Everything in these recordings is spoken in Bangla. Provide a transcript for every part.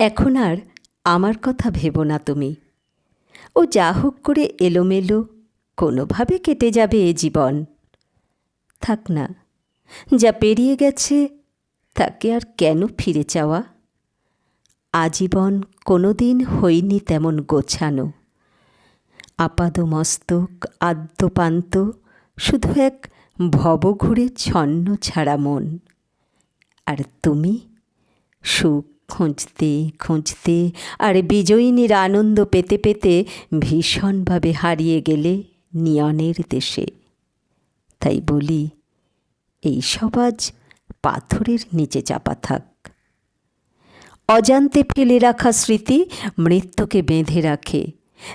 এখন আর আমার কথা ভেবো না তুমি। ও যা হোক করে এলোমেলো, কোনোভাবে কেটে যাবে এ জীবন। থাক না, যা পেরিয়ে গেছে, তাকে আর কেন ফিরে চাওয়া? আজীবন কোনো দিন হইনি তেমন গোছানো। আপাদমস্তক আদ্যপান্ত, শুধু এক ভবঘুরে ছন্ন ছাড়া মন। আর তুমি সুখ খুঁজতে খুঁজতে, আর বিজয়িনীর আনন্দ পেতে পেতে ভীষণভাবে হারিয়ে গেলে নিয়নের দেশে। তাই বলি এই সব আজ পাথরের নিচে চাপা থাক। অজান্তে ফেলে রাখা স্মৃতি মৃত্যুকে বেঁধে রাখে।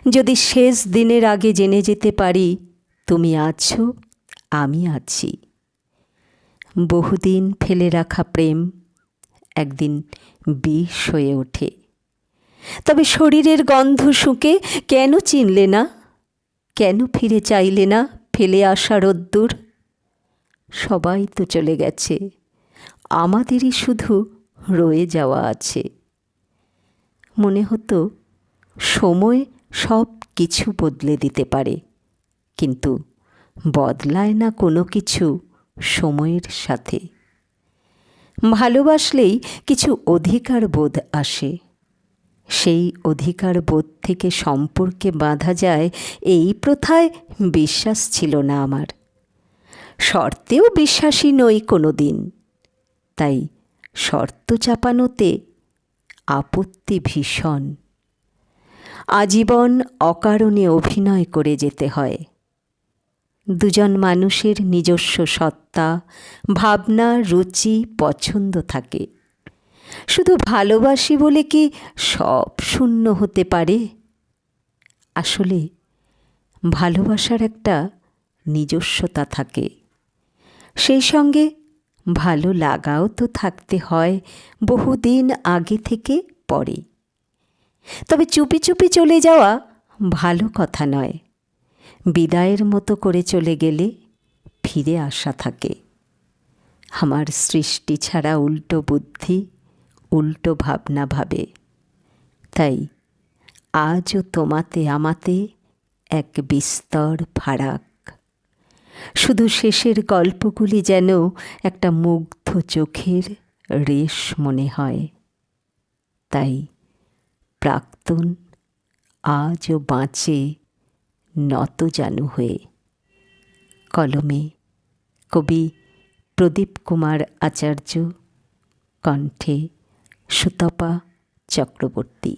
যদি শেষ দিনের আগে জেনে যেতে পারি, তুমি আছো, আমি আছি। বহুদিন ফেলে রাখা প্রেম একদিন বিষ হয়ে ওঠে। তবে শরীরের গন্ধ শুকে কেন চিনলে না? কেন ফিরে চাইলে না ফেলে আসা রোদ্দুর? সবাই তো চলে গেছে। আমাদেরই শুধু রয়ে যাওয়া আছে। মনে হতো সময় সব কিছু বদলে দিতে পারে, কিন্তু বদলায় না কোনো কিছু সময়ের সাথে। ভালোবাসলেই কিছু অধিকার বোধ আসে। সেই অধিকার বোধ থেকে সম্পর্কে বাঁধা যায় এই প্রথায় বিশ্বাস ছিল না আমার। শর্তেও বিশ্বাসী নই কোনো দিন তাই শর্ত চাপানোতে আপত্তি ভীষণ। আজীবন অকারণে অভিনয় করে যেতে হয়। দুজন মানুষের নিজস্ব সত্তা, ভাবনা, রুচি, পছন্দ থাকে। শুধু ভালোবাসি বলে কি সব শূন্য হতে পারে? আসলে ভালোবাসার একটা নিজস্বতা থাকে। সেই সঙ্গে ভালো লাগাও তো থাকতে হয় বহুদিন আগে থেকে পরে। তবে চুপি চুপি চলে যাওয়া ভালো কথা নয়। বিদায়ের মতো করে চলে গেলে ফিরে আসা থাকে। আমার সৃষ্টি ছাড়া উল্টো বুদ্ধি, উল্টো ভাবনা ভাবে। তাই আজও তোমাতে আমাতে এক বিস্তর ফারাক। শুধু শেষের গল্পগুলি যেন একটা মুগ্ধ চোখের রেশ মনে হয়। তাই প্রাক্তন আজও বাঁচে নত জানু হয়ে। কলমে কবি প্রদীপ কুমার আচার্য কণ্ঠে সুতপা চক্রবর্তী।